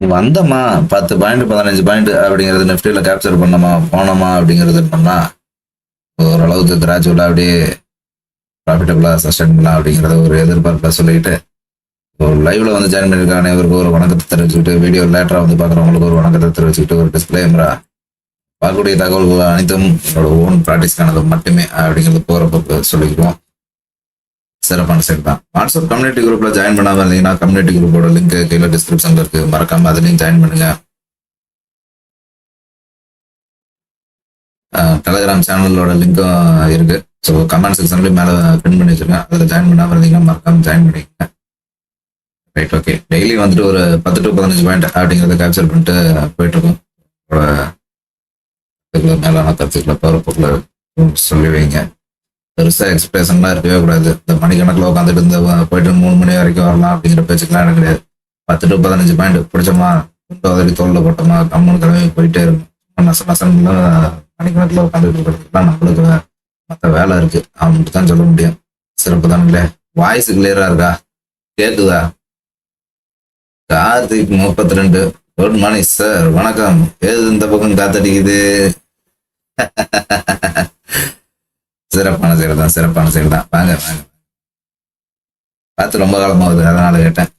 வந்தோமா பத்து பாயிண்ட் பதினஞ்சு பாயிண்ட் அப்படிங்கிறது நிஃப்டியில் கேப்சர் பண்ணோமா போனோமா அப்படிங்கிறது பண்ணா ஓரளவுக்கு கிராஜுவலாக அப்படியே ப்ராஃபிட்டபுளாக சஸ்டைன் பண்ணலாம் அப்படிங்கிறத ஒரு எதிர்பார்ப்பை சொல்லிட்டு ஒரு லைவ்ல வந்து ஜாயின் பண்ணியிருக்க அனைவருக்கும் ஒரு வணக்கத்தை தெரிவிச்சுக்கிட்டு வீடியோ லேட்டராக வந்து பார்க்குறவங்களுக்கு ஒரு வணக்கத்தை தெரிவிச்சுக்கிட்டு ஒரு டிஸ்பிளேமரா பார்க்கக்கூடிய தகவல்கள் அனைத்தும் என்னோட ஓன் ப்ராக்டிஸ்க்கானது மட்டுமே அப்படிங்கிறது போகிற போக்கு சொல்லிக்கிறோம் சிறப்பான சைட் தான். வாட்ஸ்அப் கம்யூனிட்டி குரூப்ல ஜாயின் பண்ணாம இருந்தீங்கன்னா கம்யூனிட்டி குரூப்போட லிங்க் கீழே டிஸ்கிரிப்ஷன்ல இருக்கு. மறக்காம அதுலயும் ஜாயின் பண்ணுங்க. டெலகிராம் சேனலோட லிங்க்கும் இருக்கு. ஸோ கமெண்ட் செக்ஷன்லேயும் மேலே பின் பண்ணி வச்சிருக்கேன். அதில் ஜாயின் பண்ணாம இருந்தீங்கன்னா மறக்காம ஜாயின் பண்ணிக்கங்க. ரைட் ஓகே டெய்லி வந்துட்டு ஒரு பத்து டு பதினஞ்சு பாயிண்ட் அப்படிங்கிறத கேப்சர் பண்ணிட்டு போயிட்டு இருக்கோம் மேலான கருத்துக்களை போகிற சொல்லி வைங்க பெருசா எக்ஸ்பிரஷன்லாம் இருக்கவே கூடாது. இந்த மணிக்கணக்கில் உட்காந்துட்டு இந்த போயிட்டு மூணு மணி வரைக்கும் வரலாம் அப்படிங்கிற பேச்சுக்கெல்லாம் எனக்கு கிடையாது. பத்து டு பதினஞ்சு பாயிண்ட் பிடிச்சோமா குண்டு உதவி போட்டோமா கம்முன்னு கிளம்பி போயிட்டே இருக்கும் நச நசன்லாம் மணிக்கணக்கில் உட்காந்துட்டு இருக்கிறதுக்குலாம் நம்மளுக்கு மற்ற வேலை இருக்கு. மட்டும் தான் சொல்ல முடியும். சிறப்பு தானுங்களே. வாய்ஸ் கிளியரா இருக்கா? கேக்குதா? கார்த்திக் முப்பத்தி ரெண்டு குட் மார்னிங் சார் வணக்கம். ஏது இந்த பக்கம் காத்தடிக்குது? சிறப்பான செயல் தான் சிறப்பான செயல் தான். வாங்க வாங்க. பார்த்து ரொம்ப காலமாகுது அதனால கேட்டேன்.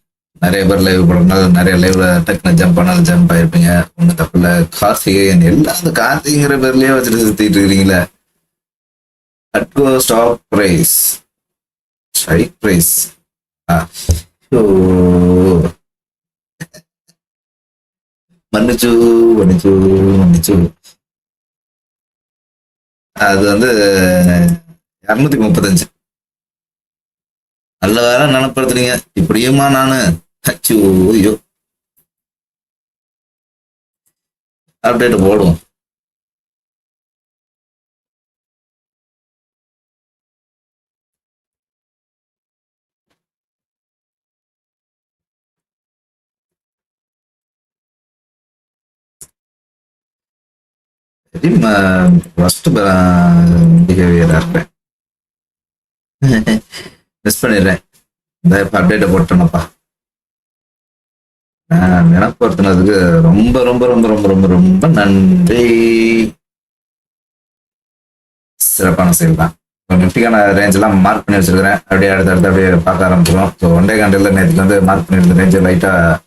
நிறைய பேர் லைவ் போடுறதுனால நிறைய லைவ்ல டக்குனு ஜம்ப் பண்ணாலும் ஜம்ப் ஆயிருப்பீங்க. ஒன்றும் தப்பு இல்லை. கார்த்திகேயன் எல்லாம் அந்த கார்த்திகிற பேர்லயே வச்சுட்டு சுத்திட்டு இருக்கிறீங்களே அட்கோ ஸ்டாக் பிரைஸ் ஸ்ட்ரைக் பிரைஸ் மன்னிச்சு மன்னிச்சு மன்னிச்சு. அது வந்து இரநூத்தி முப்பத்தஞ்சு. நல்ல வேலை நினைப்படுத்துறீங்க இப்படியுமா நானு? அச்சு ஐயோ. அப்டேட் போடுவோம். ஃபர்ஸ்ட் பிஹேவியரா இருப்பேன் மிஸ் பண்ணிடுறேன். இந்த அப்டேட்டை போட்டேனப்பா நினப்படுத்தினதுக்கு ரொம்ப ரொம்ப ரொம்ப ரொம்ப ரொம்ப ரொம்ப நன்றி. சிறப்பான செயல் தான் நிஃப்டிக்கான ரேஞ்ச் எல்லாம் மார்க் பண்ணி வச்சிருக்கிறேன். அப்படியே அடுத்த அடுத்து அப்படியே பார்க்க ஆரம்பிச்சிடும் ஸோ ஒன் டே கண்டில் நேற்றுக்கு வந்து மார்க் பண்ணியிருந்த ரேஞ்சு லைட்டாக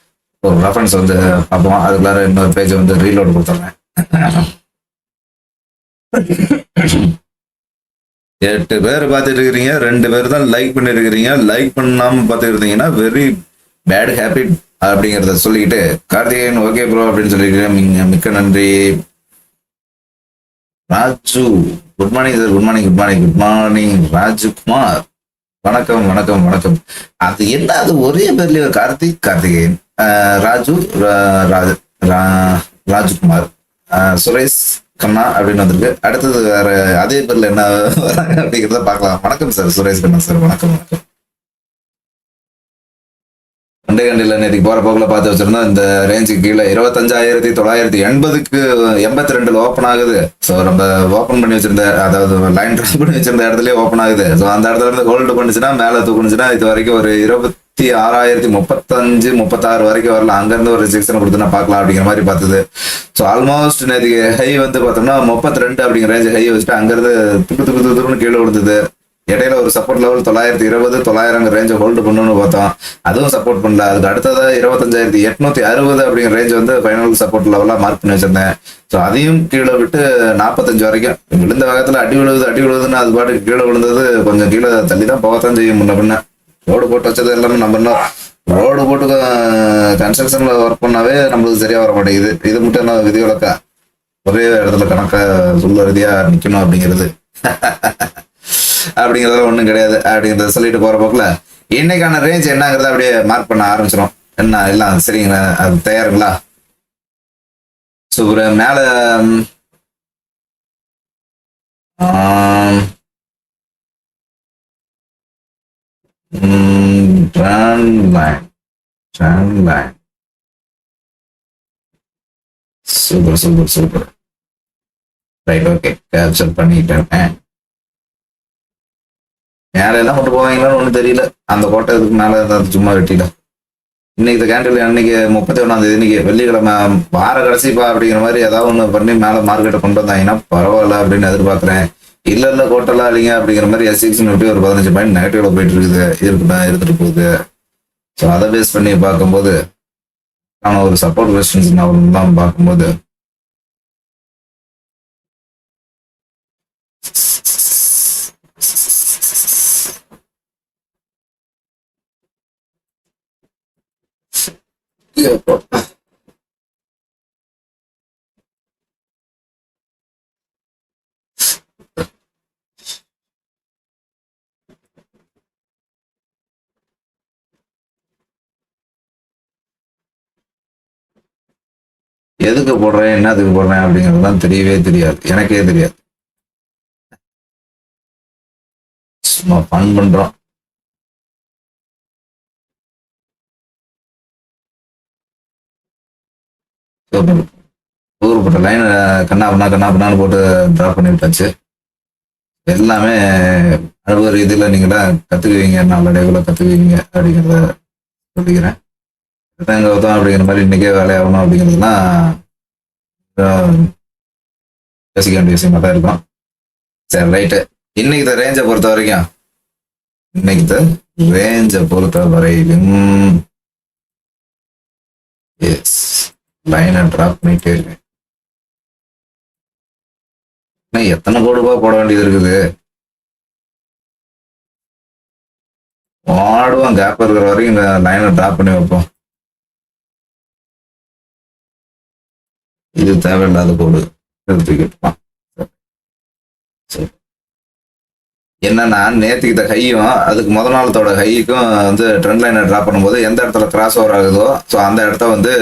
ஒரு ரெஃபரன்ஸ் வந்து பார்ப்போம். அதுக்குள்ளார இன்னொரு பேஜ் வந்து ரீலோட் கொடுத்துட்றேன். எட்டு பேர் பார்த்துட்டு இருக்கிறீங்க ரெண்டு பேர் தான் லைக் பண்ணிருக்கிறீங்க லைக் பண்ணாம பார்த்துட்டு இருந்தீங்கன்னா வெரி பேட் ஹேபிட் அப்படிங்கிறத சொல்லிக்கிட்டு கார்த்திகேயன் ஓகே ப்ரோ அப்படின்னு சொல்லிக்கிறேன் மிக்க நன்றி. Raju good morning sir good morning good morning good morning Rajkumar. வணக்கம் வணக்கம் வணக்கம். அது என்ன அது ஒரே பேர்லயே கார்த்திக் கார்த்திகேயன். ராஜு ராஜ் ராஜ்குமார். சுரேஷ். கண்ணா அப்படின்னு வந்திருக்கு. அடுத்தது வேற அதே பேர்ல என்ன வராங்க அப்படிங்கிறத பார்க்கலாம். வணக்கம் சார் சுரேஷ் கண்ணா சார் வணக்கம். வணக்கம் ரெண்டே கண்டில நேற்றுக்கு போற போக்குல பார்த்து வச்சிருந்தோம் இந்த ரேஞ்சுக்கு கீழே இருபத்தஞ்சாயிரத்தி தொள்ளாயிரத்தி எண்பதுக்கு எண்பத்தி ரெண்டுல ஓப்பன் ஆகுது. ஸோ நம்ம ஓப்பன் பண்ணி வச்சிருந்த அதாவது லைன் ட்ராப் பண்ணி வச்சிருந்த இடத்துலயே ஓப்பன் ஆகுது. ஸோ அந்த இடத்துல இருந்து ஹோல்டு பண்ணுச்சுன்னா மேலே தூக்குனுச்சுன்னா இது வரைக்கும் ஒரு இருபத்தி ஆறாயிரத்தி முப்பத்தஞ்சு முப்பத்தாறு வரைக்கும் வரல. அங்கிருந்து ஒரு செக்ஷன் கொடுத்துனா பார்க்கலாம் அப்படிங்கிற மாதிரி பார்த்தது. ஸோ ஆல்மோஸ்ட் நேற்றுக்கு ஹை வந்து பார்த்தோம்னா முப்பத்தி ரெண்டு அப்படிங்கிற ரேஞ்ச் ஹை வச்சுட்டு அங்கிருந்து துக்கு துக்கு துக்குன்னு கீழே விழுந்தது. இடையில ஒரு சப்போர்ட் லெவல் தொள்ளாயிரத்தி இருபது தொள்ளாயிரம் ரேஞ்சை ஹோல்டு பண்ணணும்னு பார்த்தோம். அதுவும் சப்போர்ட் பண்ணல. அதுக்கு அடுத்ததாக இருபத்தஞ்சாயிரத்தி எட்நூத்தி அறுபது அப்படிங்கிற ரேஞ்ச் வந்து ஃபைனல் சப்போர்ட் லெவலாக மார்க் பண்ணி வச்சிருந்தேன். ஸோ அதையும் கீழே விட்டு நாற்பத்தஞ்சு வரைக்கும். விழுந்த வேகத்தில் அடி விழுது அடி விழுதுன்னு அது பாட்டுக்கு கீழே விழுந்தது கொஞ்சம் கீழே தள்ளி தான் போகத்தான் செய்யும் முன்ன பின்ன. ரோடு போட்டு வச்சது எல்லாமே நம்ம இன்னும் ரோடு போட்டு கன்ஸ்ட்ரக்ஷன்ல ஒர்க் பண்ணாவே நம்மளுக்கு சரியா வர மாட்டேங்குது. இது மட்டும் என்ன விதிவிலக்கா ஒரே இடத்துல கணக்கா சொல்ல ரீதியா நிக்கணும் அப்படிங்கிறது. அப்படிங்கிறதுல ஒன்றும் கிடையாது. அப்படிங்கிறத சொல்லிட்டு போற போக்குல இன்னைக்கான ரேஞ்ச் என்னங்கிறத அப்படியே மார்க் பண்ண ஆரம்பிச்சிடும் என்ன எல்லாம் சரிங்களா? அது தயாருங்களா? சூப்பர். மேல line line super super super right okay capture பண்ணிட்டேன் மேல எல்லாம் கொண்டு போவாங்களான்னு ஒன்றும் தெரியல அந்த கோட்டை இதுக்கு மேல ஏதாவது சும்மா வெட்டில இன்னைக்கு இந்த கேண்டில் அன்னைக்கு முப்பத்தி ஒன்றாம் தேதி இன்னைக்கு வெள்ளிக்கிழமை வார கடைசிப்பா அப்படிங்கிற மாதிரி ஏதாவது ஒன்று பண்ணி மேலே மார்க்கெட்டை கொண்டு வந்தாங்கன்னா பரவாயில்ல அப்படின்னு எதிர்பார்க்குறேன் இல்ல இல்ல கோட்டலா இல்லைங்க அப்படிங்கிற மாதிரி எஸ்சிக்ஸ் எப்படி ஒரு பதினஞ்சு பாயிண்ட் நெகட்டிவ்ல போயிட்டு இருக்குது இருக்குதா இருந்துட்டு போகுது. ஸோ அதை பேஸ் பண்ணி பார்க்கும்போது நான் ஒரு சப்போர்ட் கொஸ்டின்ஸ் நான் பார்க்கும்போது எப்போ எதுக்கு போடுறேன் என்னத்துக்கு போடுறேன் அப்படிங்கிறதுலாம் தெரியவே தெரியாது. எனக்கே தெரியாது. சும்மா ஃபன் பண்றோம். போட்ட லைன் கண்ணா பண்ணா கண்ணா பண்ணான்னு போட்டு ட்ராப் பண்ணி விட்டாச்சு. எல்லாமே அனுபவ ரீதியில் நீங்களாம் கற்றுக்குவீங்க நல்ல டேவில் கற்றுக்குவீங்க அப்படிங்கிறத சொல்லிக்கிறேன். இதான் கௌதம் அப்படிங்கிற மாதிரி இன்னைக்கே வேலையாகணும் அப்படிங்கிறதுலாம் யோசிக்க வேண்டிய விஷயமா தான் இருக்கும். சரி ரைட்டு. இன்னைக்கு இந்த ரேஞ்சை பொறுத்த வரைக்கும் இன்னைக்கு இந்த ரேஞ்சை பொறுத்த வரையிலும் எஸ் லைனை ட்ராப் பண்ணிட்டே இருக்கேன். எத்தனை கோடி ரூபாய் போட வேண்டியது இருக்குது? ஆடுவோம் கேப் இருக்கிற வரைக்கும் இந்த லைனை ட்ராப் பண்ணி வைப்போம். இது தேவையில்லாத கோடு எடுத்துக்கிட்டுப்பான் சரி. என்னன்னா நேற்றுக்கு கையும் அதுக்கு முத நாளத்தோட கைக்கும் வந்து ட்ரெண்ட் லைனை ட்ராப் பண்ணும்போது எந்த இடத்துல கிராஸ் ஓவர் ஆகுதோ ஸோ அந்த இடத்த வந்து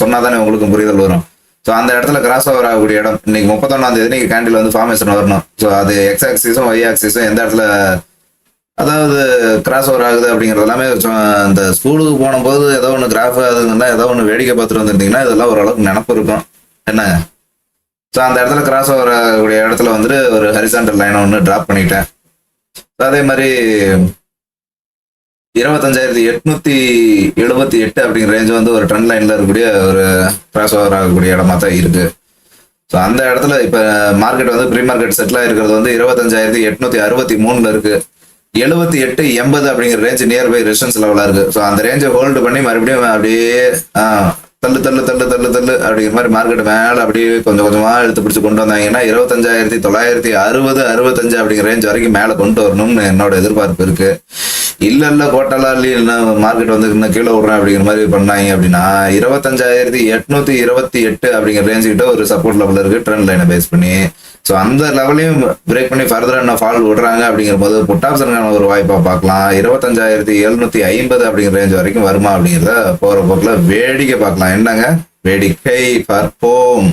சொன்னாதானே உங்களுக்கு புரிதல் வரும். ஸோ அந்த இடத்துல கிராஸ் ஓவர் ஆகக்கூடிய இடம் இன்னைக்கு முப்பத்தொன்னாம் தேதி நீங்கள் கேண்டில் வந்து ஃபார்மேஷன் வரணும். ஸோ அது எக்ஸ் ஆக்சிஸும் ஒய் ஆக்சிஸும் எந்த இடத்துல அதாவது கிராஸ் ஓவர் ஆகுது அப்படிங்கிறது எல்லாமே அந்த இந்த ஸ்கூலுக்கு போன போது ஏதோ ஒன்று கிராஃப் ஆகுதுன்னா ஏதோ ஒன்று வேடிக்கை பார்த்துட்டு வந்திருந்தீங்கன்னா இதெல்லாம் ஓரளவுக்கு நினப்பு இருக்கும். என்னங்க ஸோ அந்த இடத்துல கிராஸ் ஓவர் கூடிய இடத்துல வந்துட்டு ஒரு ஹரிசாண்டல் லைனை ஒன்று ட்ராப் பண்ணிட்டேன். அதே மாதிரி இருபத்தஞ்சாயிரத்தி எட்நூத்தி எழுபத்தி எட்டு அப்படிங்கிற ரேஞ்ச் வந்து ஒரு ட்ரெண்ட் லைன்ல இருக்கக்கூடிய ஒரு கிராஸ் ஓவர் ஆகக்கூடிய இடமா தான் இருக்கு. ஸோ அந்த இடத்துல இப்போ மார்க்கெட் வந்து ப்ரீ மார்க்கெட் செட்டில் இருக்கிறது வந்து இருபத்தஞ்சாயிரத்தி எட்நூத்தி அறுபத்தி மூணுல இருக்கு. எழுபத்தி எட்டு எண்பது அப்படிங்கிற ரேஞ்ச் நியர்பை ரெசிஸ்டன்ஸ் லெவலாக இருக்கு. ஸோ அந்த ரேஞ்சை ஹோல்டு பண்ணி மறுபடியும் அப்படியே தள்ளு தள்ளு தள்ளு தள்ளு தள்ளு அப்படிங்கிற மாதிரி மார்க்கெட் மேலே அப்படியே கொஞ்சம் கொஞ்சமாக எடுத்து பிடிச்சி கொண்டு வந்தாங்கன்னா இருபத்தஞ்சாயிரத்தி தொள்ளாயிரத்தி அறுபது அறுபத்தஞ்சு அப்படிங்கிற ரேஞ்ச் வரைக்கும் மேலே கொண்டு வரணும்னு என்னோட எதிர்பார்ப்பு இருக்கு. இல்லை இல்லை கோட்டலா இல்ல மார்க்கெட் வந்து இன்னும் கீழே விடுறேன் அப்படிங்கிற மாதிரி பண்ணாங்க அப்படின்னா இருபத்தஞ்சாயிரத்தி எட்நூத்தி இருபத்தி எட்டு அப்படிங்கிற ரேஞ்சுக்கிட்ட ஒரு சப்போர்ட் லெவல் இருக்கு. ட்ரெண்ட் லைனை பேஸ் பண்ணி ஸோ அந்த லெவலையும் பிரேக் பண்ணி ஃபர்தராக என்ன ஃபால் விடுறாங்க அப்படிங்கிற போது புட்டாப்சனுக்கான ஒரு வாய்ப்பாக பார்க்கலாம். இருபத்தஞ்சாயிரத்தி எழுநூத்தி ஐம்பது அப்படிங்கிற ரேஞ்ச் வரைக்கும் வருமா அப்படிங்கிறத போகிற போக்கில் வேடிக்கை பார்க்கலாம். என்னங்க? வேடிக்கை பார்ப்போம்.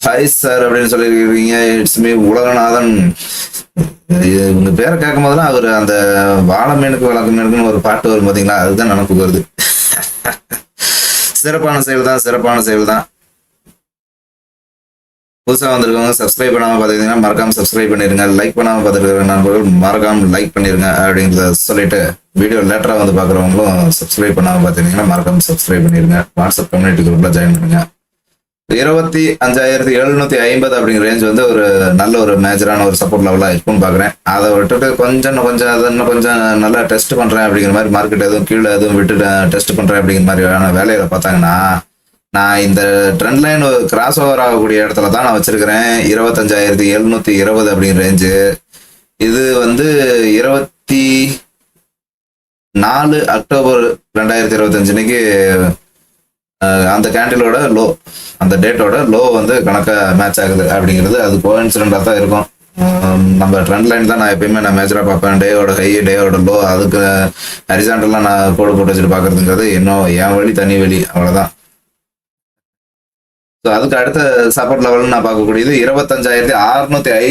ஹாய் சார் அப்படின்னு சொல்லியிருக்கீங்க. It's me Ulaganathan. இவங்க பேரை கேட்கும் போதெல்லாம் அவர் அந்த வாழ மீனுக்கு வளர்க்க மீனுக்குன்னு ஒரு பாட்டு வரும் பார்த்தீங்களா அதுதான் நினப்புக்கு வருது. சிறப்பான செயல் தான் சிறப்பான செயல் தான் புதுசாக வந்திருக்கவங்க சப்ஸ்கிரைப் பண்ணாமல் பார்த்தீங்கன்னா மறக்காம சப்ஸ்கிரைப் பண்ணிருங்க. லைக் பண்ணாமல் பார்த்துருக்கிற நண்பர்கள் மறக்காம லைக் பண்ணிருங்க அப்படிங்கிறத சொல்லிட்டு வீடியோ லேட்டராக வந்து பார்க்குறவங்களும் சப்ஸ்கிரைப் பண்ணாமல் பார்த்தீங்கன்னா மறக்காம சப்ஸ்கிரைப் பண்ணிருங்க. வாட்ஸ்அப் கம்யூனிட்டி குரூப்ல ஜாயின் பண்ணுங்க. இருபத்தி அஞ்சாயிரத்தி எழுநூத்தி ஐம்பது அப்படிங்கிற ரேஞ்ச் வந்து ஒரு நல்ல ஒரு மேஜரான ஒரு சப்போர்ட் லெவலாக இருக்கும்னு பார்க்குறேன். அதை விட்டுட்டு கொஞ்சம் இன்னும் கொஞ்சம் அதை இன்னும் கொஞ்சம் நல்லா டெஸ்ட் பண்ணுறேன் அப்படிங்கிற மாதிரி மார்க்கெட் எதுவும் கீழே எதுவும் விட்டுட்டு டெஸ்ட் பண்ணுறேன் அப்படிங்கிற மாதிரியான வேலையில பார்த்தாங்கன்னா நான் இந்த ட்ரெண்ட் லைன் கிராஸ் ஓவர் ஆகக்கூடிய இடத்துல தான் நான் வச்சிருக்கிறேன். இருபத்தஞ்சாயிரத்தி எழுநூத்தி இருபது அப்படின்னு ரேஞ்சு இது வந்து இருபத்தி நாலு அக்டோபர் ரெண்டாயிரத்தி இருபத்தஞ்சு அன்னைக்கு அந்த கேண்டிலோட லோ அந்த டேட்டோட லோ வந்து கணக்காக மேட்ச் ஆகுது அப்படிங்கிறது. அது கோஇன்சிடென்டாக தான் இருக்கும். நம்ம ட்ரெண்ட் லைன் தான் நான் எப்பயுமே நான் மேஜராக பார்ப்பேன். டேயோட ஹை டேயோட லோ அதுக்கு ஹரிசாண்டெல்லாம் நான் கோடு போட்டு வச்சுட்டு பார்க்கறதுங்கிறது இன்னும் என் வழி தனி வழி. அவ்வளோதான் ஸோ அதுக்கு அடுத்த சப்போர்ட் லெவல்னு நான் பார்க்கக்கூடியது இருபத்தஞ்சாயிரத்தி அறுநூத்தி ஐ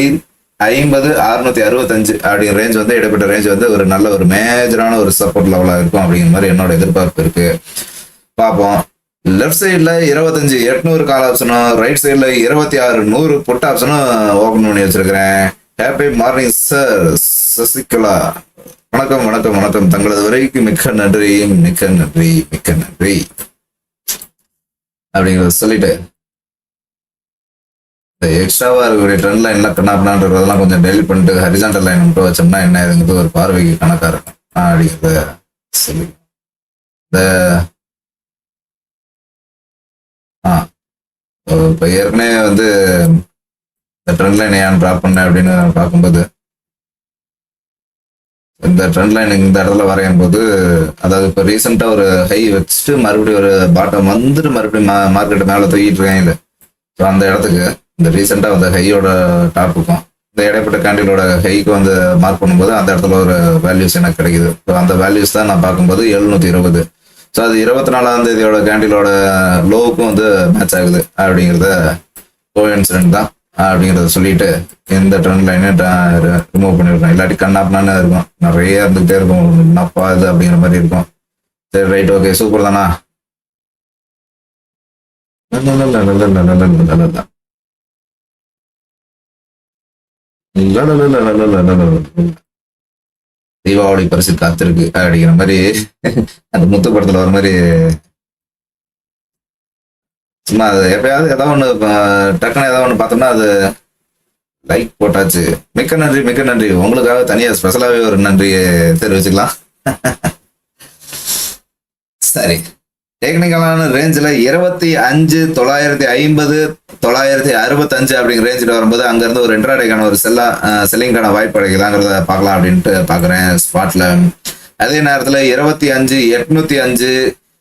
ஐம்பது அறுநூத்தி அறுபத்தஞ்சு அப்படிங்கிற ரேஞ்ச் வந்து இடைப்பட்ட ரேஞ்ச் வந்து ஒரு நல்ல ஒரு மேஜரான ஒரு சப்போர்ட் லெவலாக இருக்கும் அப்படிங்கிற மாதிரி என்னோட எதிர்பார்ப்பு இருக்கு. பார்ப்போம். லெஃப்ட் சைடில் இருபத்தஞ்சு எட்நூறு கால் ஆப்ஷனும் ரைட் சைடில் இருபத்தி ஆறு நூறு புட் ஆப்ஷனும் ஓப்பன் பண்ணி வச்சிருக்கிறேன். Happy morning sir Sasikala. வணக்கம் வணக்கம் வணக்கம். தங்களது வரைக்கும் மிக்க நன்றி மிக்க நன்றி மிக்க நன்றி. அப்படிங்கிறத சொல்லிட்டு எக்ஸ்ட்ராவாக இருக்கக்கூடிய ட்ரெண்ட் லைன்ல கண்ணாப்பினான்றதெல்லாம் கொஞ்சம் டெலிட் பண்ணிட்டு ஹரிசாண்டல் லைன் மட்டும் வச்சோம்னா என்ன இதுங்கிறது ஒரு பார்வைக்கு கணக்காக இருக்கும். அப்படிங்கிறத சொல்லி. இந்த ஆ இப்போ ஏற்கனவே வந்து இந்த ட்ரெண்ட் லைன் ஏன் ட்ராப் பண்ணேன் அப்படின்னு பார்க்கும்போது இந்த ட்ரெண்ட் லைன் இந்த இடத்துல வரையும் போது அதாவது இப்போ ரீசெண்டாக ஒரு ஹை வச்சுட்டு மறுபடியும் ஒரு பாட்டம் வந்துட்டு மறுபடியும் மார்க்கெட் மேலே தூக்கிட்டு இருக்காங்க ஸோ அந்த இடத்துக்கு இந்த ரீசெண்டாக அந்த ஹையோட டாப்புக்கும் இந்த இடைப்பட்ட கேண்டிலோட ஹைக்கு வந்து மார்க் பண்ணும்போது அந்த இடத்துல ஒரு வேல்யூஸ் எனக்கு கிடைக்குது. ஸோ அந்த வேல்யூஸ் தான் நான் பார்க்கும்போது எழுநூற்றி இருபது. ஸோ அது இருபத்தி நாலாம் தேதியோட கேண்டிலோட லோவுக்கும் வந்து மேட்ச் ஆகுது அப்படிங்கிறத கோ இன்சிடென்ட் தான் அப்படிங்கிறத சொல்லிட்டு எந்த ட்ரெண்ட் லைனே ரிமூவ் பண்ணியிருக்கோம் இல்லாட்டி கண்ணாப்னானே இருக்கும். நிறைய இருந்துகிட்டே இருக்கும். என்னப்பா இது அப்படிங்கிற மாதிரி இருக்கும். சரி ரைட் ஓகே சூப்பர் தானா? தீபாவளி பரிசு காத்திருக்கு அப்படிங்கிற மாதிரி அந்த முத்து படத்துல வர மாதிரி. சும்மா அது எப்பயாவது ஏதாவது ஒன்று டக்குன்னு ஏதாவது ஒன்று பார்த்தோம்னா அது லைக் போட்டாச்சு. மிக்க நன்றி மிக்க நன்றி. உங்களுக்காக தனியாக ஸ்பெஷலாகவே ஒரு நன்றியை தெரிவிச்சுக்கலாம். சரி. டெக்னிக்கலான ரேஞ்சில் இருபத்தி அஞ்சு தொள்ளாயிரத்தி ஐம்பது தொள்ளாயிரத்தி அறுபத்தஞ்சு அப்படிங்கிற ரேஞ்சில் வரும்போது அங்கேருந்து ஒரு இன்ட்ராடேக்கான ஒரு செல்லா செல்லிங்கான வாய்ப்பு கிடைக்குதாங்கிறத பார்க்கலாம் அப்படின்ட்டு பார்க்குறேன் ஸ்பாட்டில் அதே நேரத்தில் இருபத்தி அஞ்சு எட்நூத்தி அஞ்சு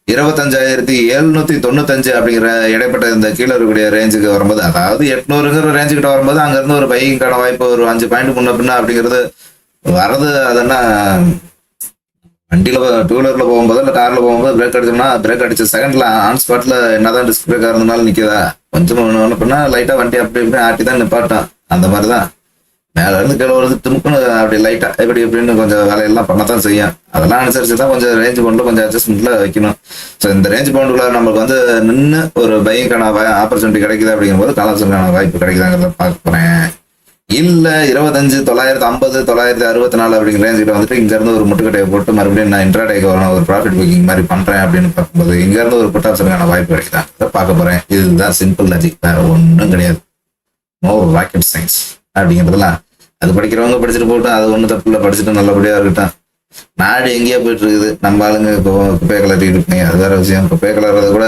இருபத்தஞ்சாயிரத்தி எழுநூத்தி தொண்ணூத்தஞ்சு அப்படிங்கிற இடைப்பட்ட இந்த கீழே இருக்கக்கூடிய ரேஞ்சுக்கு வரும்போது அதாவது எட்நூறுங்கிற ரேஞ்சு கிட்ட வரும்போது அங்கேருந்து ஒரு பைக்கிங்கான வாய்ப்பு ஒரு அஞ்சு பாயிண்ட் முன்ன பின்ன அப்படிங்கிறது வரது அதென்னா வண்டியில் டூ வீலரில் போகும்போது இல்லை காரில் போகும்போது பிரேக் அடிச்சோம்னா பிரேக் அடிச்ச செகண்ட்ல ஆன் ஸ்பாட்டில் என்னதான் டிஸ்க் பிரேக் இருந்தனால நிக்குதா? கொஞ்சம் ஒன்று பண்ணா லைட்டாக வண்டி அப்படி இப்படி ஆட்டி தான் நிப்பாட்டான். அந்த மாதிரி தான் மேலேருந்து இருந்து கீழே வருது துணுக்குன்னு அப்படி லைட்டாக எப்படி எப்படின்னு கொஞ்சம் வேலையெல்லாம் பண்ண தான் செய்யும். அதெல்லாம் அனுசரித்து தான் கொஞ்சம் ரேஞ்ச் பவுண்டில் கொஞ்சம் அட்ஜஸ்ட்மெண்ட்டில் வைக்கணும். ஸோ இந்த ரேஞ்ச் பவுண்டுக்குள்ள நம்மளுக்கு வந்து நின்று ஒரு பைக்கான ஆப்பர்ச்சுனிட்டி கிடைக்குது அப்படிங்கும்போது காலர்ஸுக்கான வாய்ப்பு கிடைக்குதாங்கிறத பார்க்க போகிறேன் இல்ல இருபத்தஞ்சு தொள்ளாயிரத்தி ஐம்பது தொள்ளாயிரத்தி அறுபத்தி நாலு அப்படிங்கிற ரேஞ்சில் வந்துட்டு இங்க இருந்து ஒரு முட்டுக்கட்டையை போட்டு மறுபடியும் நான் இன்ட்ராடேக்கு வரணும் ஒரு ப்ராஃபிட் புக்கிங் மாதிரி பண்றேன் அப்படின்னு பார்க்கும்போது இங்க இருந்து ஒரு புட் ஆப்ஷனுக்கான வாய்ப்பு கிடைக்குதா? பார்க்க போறேன். இதுதான் சிம்பிள் லாஜிக் வேற ஒன்றும் கிடையாது. நோ ராக்கெட் சயின்ஸ் அப்படிங்கிறதுலாம் அது படிக்கிறவங்க படிச்சுட்டு போட்டு அது ஒன்றும் தப்பு இல்லை. படிச்சுட்டு நல்லபடியா இருக்கட்டும். நாடு எங்கேயோ போயிட்டு இருக்குது. நம்ம ஆளுங்க இப்போ குப்பையை கிளறிட்டு இருப்பீங்க அது வேற விஷயம். குப்பையை கலர்றது கூட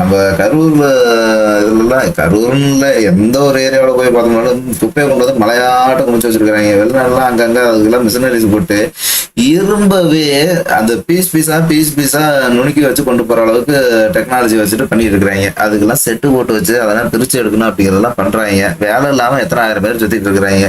நம்ம கரூர்ல இதுலாம் கரூர்ல எந்த ஒரு ஏரியாவில் போய் பார்த்தோம்னாலும் குப்பையை கொண்டு வந்து மலையாட்டம் குடிச்சு வச்சிருக்கிறாங்க. வெளிநாடுலாம் அங்கங்கே அதுக்கெல்லாம் மிஷினரிஸ் போட்டு இரும்பவே அந்த பீஸ் பீஸா பீஸ் பீஸா நுணுக்கி வச்சு கொண்டு போற அளவுக்கு டெக்னாலஜி வச்சுட்டு பண்ணிட்டு இருக்கிறாங்க. அதுக்கெல்லாம் செட்டு போட்டு வச்சு அதெல்லாம் பிரிச்சு எடுக்கணும் அப்படிங்கிறதெல்லாம் பண்றாங்க. வேலை இல்லாம எத்தனை ஆயிரம் பேர் சுத்திட்டு இருக்கிறாங்க.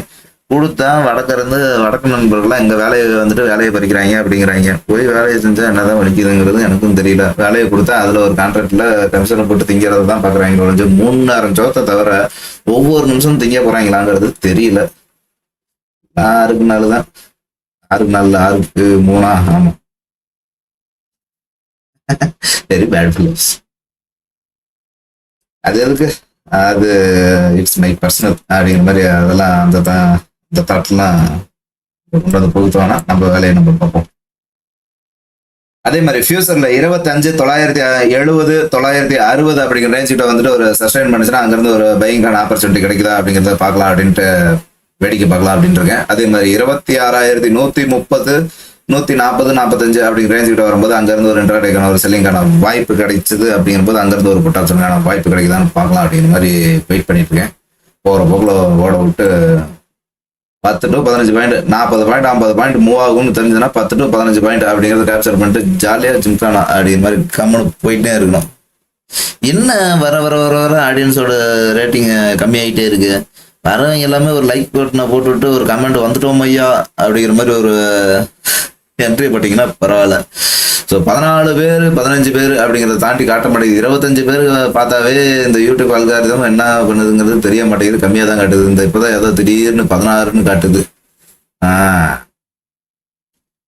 கொடுத்தா வடக்கிருந்து வடக்கு நண்பர்கள்லாம் எங்கள் வேலையை வந்துட்டு வேலையை பறிக்கிறாங்க அப்படிங்கிறாங்க. போய் வேலையை செஞ்சால் என்னதான் வலிக்குதுங்கிறது எனக்கும் தெரியல. வேலையை கொடுத்தா அதுல ஒரு கான்ட்ராக்டில் கமிஷனை போட்டு திங்கிறத தான் பார்க்குறாங்க ஒழிஞ்சு மூணாயிரம் சோத்தை தவிர ஒவ்வொரு நிமிஷம் திங்க போறாங்களாங்கிறது தெரியல. ஆறுக்கு நாலு தான். ஆறுக்கு நாலு ஆறுக்கு மூணா. ஆமாம் வெரி பேட் ஃபிலிம்ஸ் அது எதுக்கு? அது இட்ஸ் மை பர்சனல் அப்படிங்கிற மாதிரி அதெல்லாம் அந்த தான் இந்த தாட்லாம் கொண்டு வந்து புகுத்துவானா நம்ம வேலையை நம்ம பார்ப்போம். அதே மாதிரி ஃபியூச்சர்ல இருபத்தஞ்சு தொள்ளாயிரத்தி எழுபது தொள்ளாயிரத்தி அறுபது அப்படிங்கிற ரேஞ்ச் கிட்ட வந்துட்டு ஒரு சஸ்டைன் பண்ணுச்சுன்னா அங்கிருந்து ஒரு பயங்கரான ஆப்பர்ச்சுனிட்டி கிடைக்குதா அப்படிங்கிறத பார்க்கலாம் அப்படின்ட்டு வேடிக்கை பார்க்கலாம் அப்படின்னு இருக்கேன். அதே மாதிரி இருபத்தி ஆறாயிரத்தி நூத்தி முப்பது நூத்தி நாற்பது நாற்பத்தஞ்சு அப்படிங்கிற ரேஞ்ச் கிட்ட வரும்போது அங்கிருந்து ஒரு இன்டர்டேக்கான ஒரு செல்லிங்கான வாய்ப்பு கிடைச்சது அப்படிங்கும்போது அங்கிருந்து ஒரு புட்டாச்சனுக்கான வாய்ப்பு கிடைக்குதான்னு பார்க்கலாம் அப்படிங்கிற மாதிரி வெயிட் பண்ணிட்டு இருக்கேன். போற போக்குல ஓட விட்டு பத்து டு பதினஞ்சு பாயிண்ட் நாற்பது பாயிண்ட் ஐம்பது பாயிண்ட் மூவ் ஆகும்னு தெரிஞ்சதுன்னா பத்து டு பதினஞ்சு பாயிண்ட் அப்படிங்கிறத கேப்சர் பண்ணிட்டு ஜாலியாக ஜிம்கானா அப்படிங்கிற மாதிரி கம்முனு போயிட்டே இருக்கணும். என்ன வர வர வர வர ஆடியன்ஸோட ரேட்டிங் கம்மியாயிட்டே இருக்கு. வரவங்க எல்லாமே ஒரு லைக் பட்டனை போட்டுவிட்டு ஒரு கமெண்ட் வந்துட்டோம் ஐயா அப்படிங்கிற மாதிரி ஒரு என்ட்ரி போட்டிங்கன்னா பரவாயில்ல. ஸோ பதினாலு பேர் பதினஞ்சு பேர் அப்படிங்கிறத தாண்டி காட்ட மாட்டேங்குது இருபத்தஞ்சு பேர் பார்த்தாவே இந்த யூடியூப் அல்காரிதம் என்ன பண்ணுதுங்கிறது தெரிய மாட்டேங்குது கம்மியாக தான் காட்டுது. இந்த இப்போதான் ஏதோ திடீர்னு பதினாறுன்னு காட்டுது. ஆ.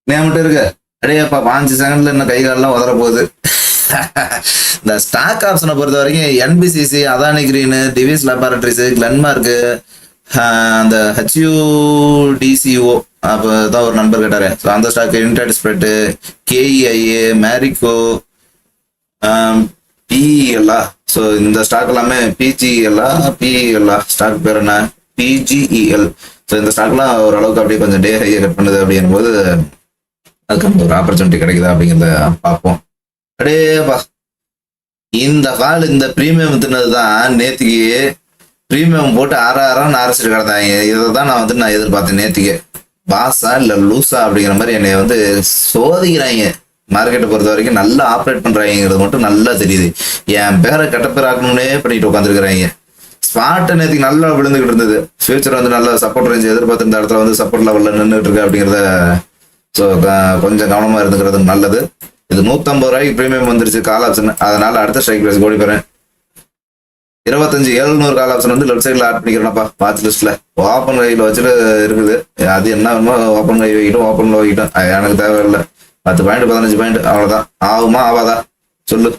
நீ மட்டும் இருக்க? அடையப்பா பாஞ்சு செகண்ட்ல இன்னும் கை காலெல்லாம் உதற போகுது. இந்த ஸ்டாக் ஆப்ஷனை பொறுத்த வரைக்கும் NBCC Adani green Divis laboratories Glenmark அந்த ஹெச்யூடிசிஓ அப்போ தான் ஒரு நண்பர் கேட்டாரு. ஸோ அந்த ஸ்டாக் யுனைடெட் ஸ்பிரிட்டு கேஇஐஏ மேரிகோ பிஇஎல்லா ஸோ இந்த ஸ்டாக் எல்லாமே பிஜிஎல்லா பிஇஎல்லா ஸ்டாக் பேர் என்ன? பிஜிஇஎல் ஸோ இந்த ஸ்டாக்லாம் ஓரளவுக்கு அப்படியே கொஞ்சம் டே ஹையை கட் பண்ணுது அப்படிங்கும் போது அதுக்கு நமக்கு ஒரு ஆப்பர்ச்சுனிட்டி கிடைக்குதா அப்படிங்கிறத பார்ப்போம். அடேப்பா இந்த கால் இந்த ப்ரீமியம் தின்னது தான் நேத்திக்கு ப்ரீமியம் போட்டு ஆறாயிரம் ஆறான்னு அரைச்சிட்டு கிடந்தாங்க இதை தான் நான் வந்து நான் எதிர்பார்த்தேன் நேத்திக்கு. பாஸா இல்லை லூஸா அப்படிங்கிற மாதிரி என்னை வந்து சோதிக்கிறாங்க. மார்க்கெட்டை பொறுத்த வரைக்கும் நல்லா ஆப்ரேட் பண்றாங்கிறது மட்டும் நல்லா தெரியுது. என் பேரை கெட்ட பேர் பண்ணிட்டு உட்காந்துருக்குறாங்க ஸ்பாட் நேற்றுக்கு நல்லா விழுந்துகிட்டு இருந்தது. ஃபியூச்சர் வந்து நல்லா சப்போர்ட் ரேஞ்ச் எதிர்பார்த்து இந்த இடத்துல வந்து சப்போர்ட் லெவலில் நின்றுட்டு இருக்கு அப்படிங்கிறத ஸோ கொஞ்சம் கவனமாக இருந்துக்கிறது நல்லது. இது நூற்றம்பது ரூபாய்க்கு ப்ரீமியம் வந்துருச்சு கால் ஆப்ஷன் அதனால அடுத்த ஸ்ட்ரைக் ப்ரைஸ் ஓடி போகிறேன் இருபத்தஞ்சு எழுநூறு கால் ஆப்ஷன் வந்து லெஃப்ட் சைடில் ஆட் பண்ணிக்கிறேன்ப்பா வாட்ச் லிஸ்ட்ல ஓப்பன் கையில் வச்சுட்டு இருக்குது. அது என்ன வேணுமோ ஓப்பன் கை வைக்கிட்டோம் ஓப்பன்ல வைக்கிட்டோம். எனக்கு தேவையில்லை. பத்து பாயிண்ட் பதினஞ்சு பாயிண்ட் அவ்வளோதான் ஆகுமா ஆவாதா சொல்லு.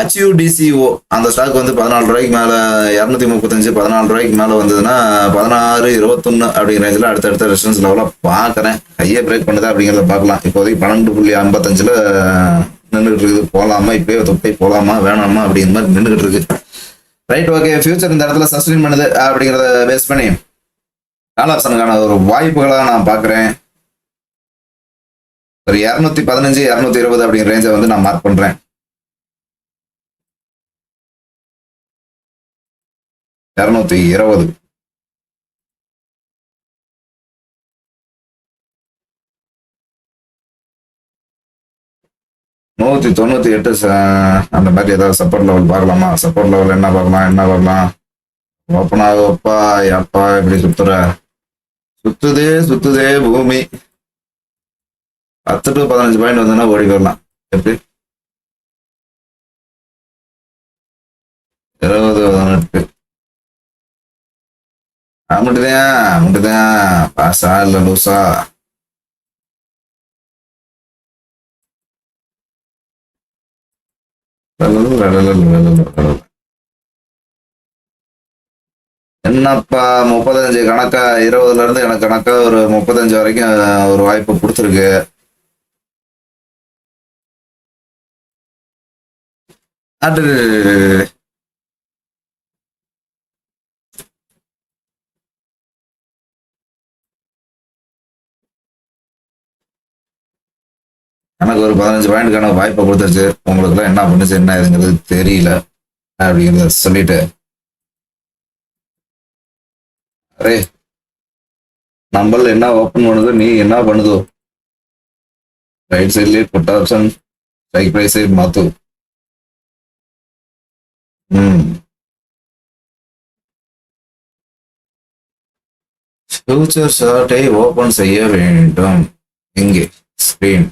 ஹச்யூடிசிஓ அந்த ஸ்டாக் வந்து பதினாலு ரூபாய்க்கு மேலே இரநூத்தி முப்பத்தஞ்சு பதினாலு ரூபாய்க்கு மேலே வந்ததுன்னா பதினாறு இருபத்தொன்று அப்படிங்கிற ரேஞ்சில் அடுத்தடுத்த ரெசிடன்ஸ் லெவலில் பார்க்குறேன். ஹையே பிரேக் பண்ணுதா அப்படிங்கிறத பார்க்கலாம். இப்போதைக்கு பன்னெண்டு புள்ளி ஐம்பத்தஞ்சில் நின்றுகிட்டு இருக்குது போகலாமா இப்பயே தொப்பை போகலாமா? வேணாமா? அப்படிங்கிற மாதிரி நின்றுகிட்டு இருக்கு ரைட் ஓகே ஃபியூச்சர் இந்த இடத்துல சஸ்டெயின் பண்ணுது அப்படிங்கிறத பேஸ் பண்ணி கால் ஆப்ஷனுக்கான ஒரு வாய்ப்புகளாக நான் பார்க்குறேன். ஒரு இரநூத்தி பதினஞ்சு இரநூத்தி இருபது அப்படிங்கிற ரேஞ்சை வந்து நான் மார்க் பண்ணுறேன் இரநூத்தி இருபது. நூத்தி தொண்ணூத்தி எட்டு அந்த மாதிரி ஏதாவது சப்போர்ட் லெவல் பார்க்கலாமா? சப்போர்ட் லெவல் என்ன பார்க்கலாம் என்ன பார்க்கலாம்? ஓப்பன் ஆகப்பா அப்பா இப்படி சுத்துற? சுத்துதே சுத்துதே பூமி. பத்து டு பதினஞ்சு பாயிண்ட் வந்ததுன்னா ஓடி வரலாம் எப்படி? இருபது பதினெட்டு. அம்பிட்டுதான் அம்பிட்டுதான் பாசா இல்ல லூசா? என்னப்பா முப்பத்தஞ்சு கணக்கா இருபதுல இருந்து எனக்கு கணக்கா ஒரு முப்பத்தஞ்சு வரைக்கும் ஒரு வாய்ப்பு கொடுத்துருக்கு. அது எனக்கு ஒரு பதினஞ்சு பாயிண்ட்டுக்கான வாய்ப்பை கொடுத்துருச்சு. உங்களுக்குலாம் என்ன பண்ணுச்சு என்ன இதுங்கிறது தெரியல அப்படிங்கிறத சொல்லிட்டு. அரே நம்மள என்ன ஓப்பன் பண்ணுதோ நீ என்ன பண்ணுதோ? ரைட் சைட்லேயே புட் ஆப்ஷன் ஸ்ட்ரைக் ப்ரைஸ் மாத்து. ம். ஃபியூச்சர் ஷார்ட்டை ஓப்பன் செய்ய வேண்டும். இங்கே screen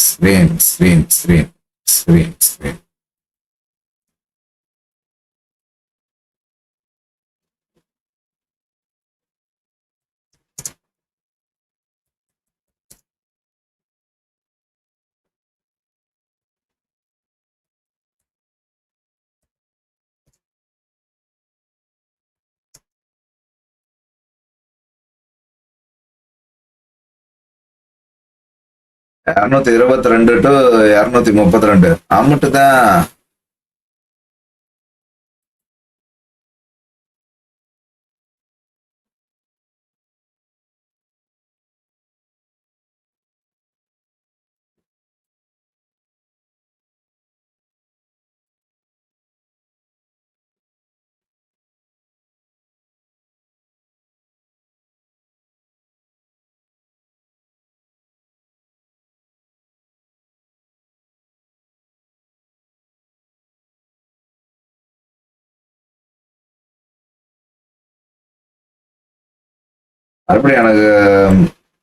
screen screen screen screen screen இரநூத்தி இருபத்தி ரெண்டு டு இரநூத்தி முப்பத்தி ரெண்டு. அம்முட்டு தான் மறுபடியும் எனக்கு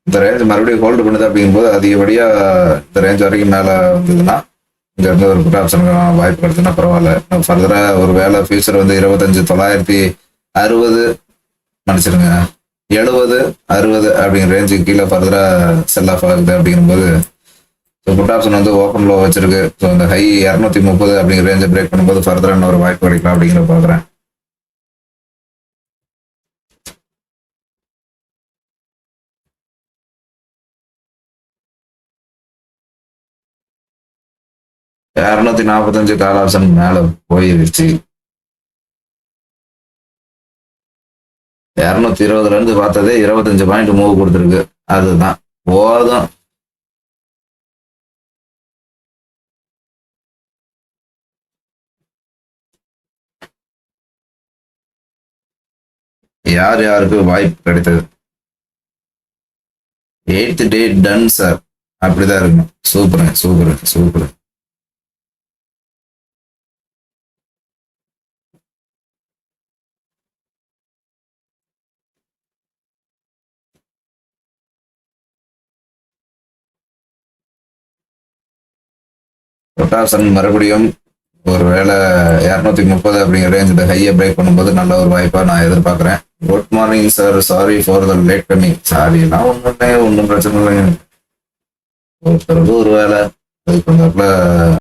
இந்த ரேஞ்ச் மறுபடியும் ஹோல்டு பண்ணுது அப்படிங்கும்போது அதிகப்படியாக இந்த ரேஞ்ச் வரைக்கும் மேலே வந்ததுன்னா இங்க இருந்து ஒரு குட் ஆப்ஷனுக்கு வாய்ப்பு கிடைச்சுன்னா பரவாயில்ல. ஃபர்தராக ஒரு வேலை ஃபியூச்சர் வந்து இருபத்தஞ்சி தொள்ளாயிரத்தி அறுபது மன்னிச்சிருங்க எழுபது அறுபது அப்படிங்கிற ரேஞ்சுக்கு கீழே ஃபர்தராக செல் ஆஃப் ஆகுது அப்படிங்கும்போது ஸோ புட் ஆப்ஷன் வந்து ஓப்பன் லோ வச்சிருக்கு. ஸோ இந்த ஹை இரநூத்தி முப்பது அப்படிங்கிற ரேஞ்சை பிரேக் பண்ணும்போது ஃபர்தரா இன்னொரு வாய்ப்பு கிடைக்கலாம் அப்படிங்கிற பார்க்குறேன். இரநூத்தி நாற்பத்தஞ்சு கால் ஆப்ஷன் மேல போயிருச்சு. இரநூத்தி இருபதுல இருந்து பார்த்ததே இருபத்தஞ்சு பாயிண்ட் மூவ் கொடுத்துருக்கு. அதுதான். போதும். யார் யாருக்கு வாய்ப்பு கிடைத்தது? எயித்து டே டன் சார் அப்படிதான் இருக்கணும் சூப்பர் சூப்பர் சூப்பர் பொட்டாசன் மறுபடியும் ஒருவேளை இரநூத்தி முப்பது அப்படிங்கிற ரேஞ்சில் ஹையை பிரேக் பண்ணும்போது நல்ல ஒரு வாய்ப்பா நான் எதிர்பார்க்குறேன். Good morning sir sorry for the late coming sorry எல்லாம் ஒன்றும் ஒன்றும் பிரச்சனை இல்லைங்க. ஒருத்தருக்கு ஒரு வேலை அதுக்கு